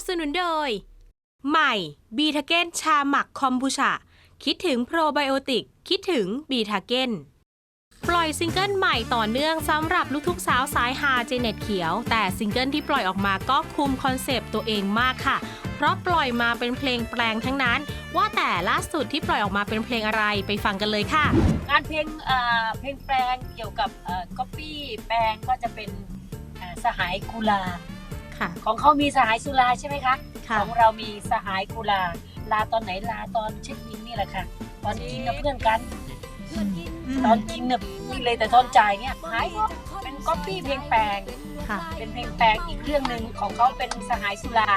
บสนุนโดย ใหม่บีทาเก้นชาหมักคอมบูชา คิดถึงโปรไบโอติก คิดถึงบีทาเก้นปล่อยซิงเกิลใหม่ต่อเนื่องสำหรับลูกทุ่งสาวสายฮาเจเน็ตเขียว แต่ซิงเกิลที่ปล่อยออกมาก็คุมคอนเซปต์ตัวเองมากค่ะ เพราะปล่อยมาเป็นเพลงแปลงทั้งนั้น ว่าแต่ล่าสุดที่ปล่อยออกมาเป็นเพลงอะไรไปฟังกันเลยค่ะ งานเพลงเอ่อเพลงแปลงเกี่ยวกับก๊อปปี้แปลงก็จะเป็นเอ่อสหายกุลา ค่ะ ของเขามีสหายสุราใช่ไหมคะ ค่ะ ของเรามีสหายกุลา ลาตอนไหนลาตอนเช็คอินนี่แหละค่ะ ตอนกินกับเพื่อนกัน ตอนกินเนี่ยนี่เลยแต่ตอนจ่ายเนี่ยหายหมดเป็นก๊อปปี้เพลงแปลง ค่ะ เป็นเพลงแปลงอีกเรื่องหนึ่งของเขาเป็นสหายสุรา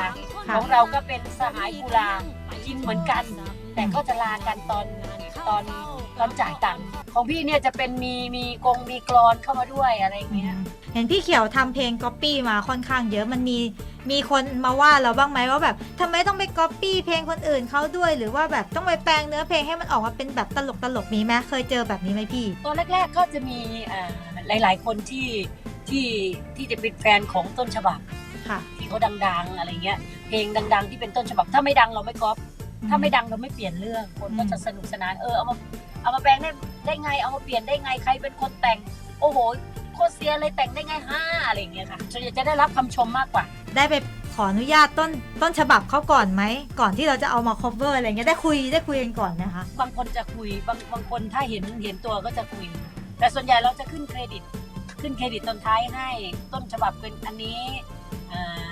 ค่ะ ของเราก็เป็นสหายกุลากินเหมือนกัน แต่ก็จะลากันตอน ตอนตอนจ่ายตังค์ของพี่เนี่ยจะเป็นมีมีกงมีกรอนเข้ามาด้วยอะไรอย่างเงี้ย เห็นพี่เขียวทำเพลงก๊อปปี้มาค่อนข้างเยอะมันมีมีคนมาว่าเราบ้างไหมว่าแบบทำไมต้องไปก๊อปปี้เพลงคนอื่นเขาด้วย หรือว่าแบบต้องไปแปลงเนื้อเพลงให้มันออกมาเป็นแบบตลกตลกๆมีไหมเคยเจอแบบนี้ไหมพี่ ตอนแรกๆก็จะมีอ่าหลายๆคนที่ที่ที่จะเป็นแฟนของต้นฉบับค่ะ ที่เขาดังๆ อะไรเงี้ยเพลงดัง ๆ ที่เป็นต้นฉบับถ้าไม่ดังเราไม่ก๊อป ถ้าไม่ดังเราไม่เปลี่ยนเรื่องคนก็จะสนุกสนานเออเอามาเอามาแปลงได้ได้ไงเอามาเปลี่ยนได้ไงใครเป็นคนแต่ง โอ้โหโคตรเซียเลยแต่งได้ไงห้าอะไรอย่างเงี้ยค่ะส่วนใหญ่จะได้รับคำชมมากกว่า ได้ไปขออนุญาตต้นต้นฉบับเขาก่อนไหม ก่อนที่เราจะเอามา cover อะไรเงี้ยได้คุยได้คุยกันก่อนนะคะ บางคนจะคุยบางบางคนถ้าเห็นเห็นตัวก็จะคุย แต่ส่วนใหญ่เราจะขึ้นเครดิต ขึ้นเครดิตตอนท้ายให้ต้นฉบับเป็นอันนี้อ่า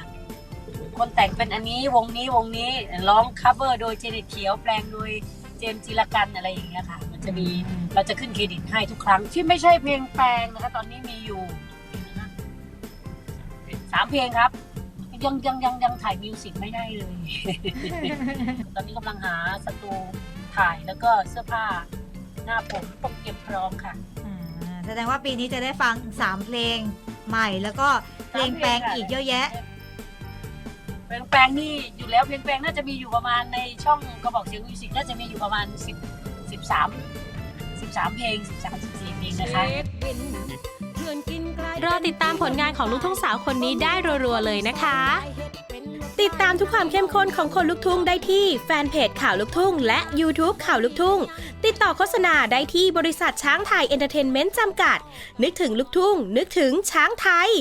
คนแต่งเป็นอันนี้วงนี้วงนี้ร้อง cover โดยเจเนตเขียวแปลงโดยเจมส์จิรกันอะไรอย่างเงี้ยค่ะ มันจะมีเราจะขึ้นเครดิตให้ทุกครั้ง ที่ไม่ใช่เพลงแปลงนะคะ ตอนนี้มีอยู่สามเพลงครับ ยังยังยังยังถ่ายมิวสิกไม่ได้เลย ตอนนี้กำลังหาสตูถ่ายแล้วก็เสื้อผ้าหน้าผมต้องเตรียมพร้อมค่ะอ่าแสดงว่าปีนี้จะได้ฟัง 3 เพลงใหม่แล้วก็เพลงแปลงอีกเยอะแยะ เพลงแปลงนี่อยู่แล้วเพลงแปลงน่าจะมีอยู่ประมาณในช่องกระบอกเสียงมิวสิกน่าจะมีอยู่ประมาณ10 13 13 เพลง 13 14เพลงนะคะ รอติดตามผลงานของลูกทุ่งสาวคนนี้ได้รัวๆเลยนะคะ ติดตามทุกความเข้มข้นของคนลูกทุ่งได้ที่แฟนเพจข่าวลูกทุ่ง และ YouTube ข่าวลูกทุ่ง ติดต่อโฆษณาได้ที่บริษัทช้างไทยเอนเตอร์เทนเมนต์จำกัด นึกถึงลูกทุ่ง นึกถึงช้างไทย